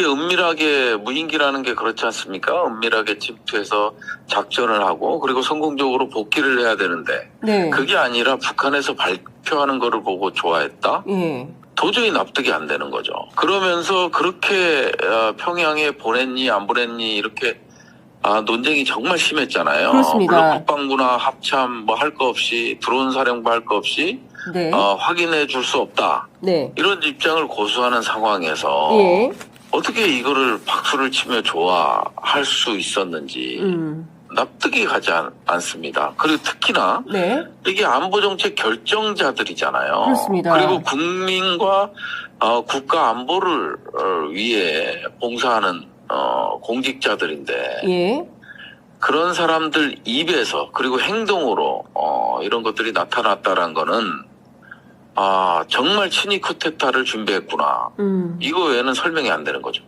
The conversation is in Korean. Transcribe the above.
이게 은밀하게 무인기라는 게 그렇지 않습니까? 은밀하게 침투해서 작전을 하고 그리고 성공적으로 복귀를 해야 되는데 네. 그게 아니라 북한에서 발표하는 거를 보고 좋아했다? 예. 도저히 납득이 안 되는 거죠. 그러면서 그렇게 어, 평양에 보냈니 안 보냈니 이렇게 아, 논쟁이 정말 심했잖아요. 그렇습니다. 물론 국방부나 합참 뭐 할 거 없이 드론 사령부 할 거 없이 네. 어, 확인해 줄 수 없다. 네. 이런 입장을 고수하는 상황에서 예. 어떻게 이거를 박수를 치며 좋아할 수 있었는지 음. 납득이 가지 않, 않습니다. 그리고 특히나 네. 이게 안보 정책 결정자들이잖아요. 그렇습니다. 그리고 국민과 어, 국가 안보를 어, 위해 봉사하는 어, 공직자들인데 예. 그런 사람들 입에서 그리고 행동으로 어, 이런 것들이 나타났다는 거는 아 정말 친위 쿠데타를 준비했구나. 음. 이거 외에는 설명이 안 되는 거죠.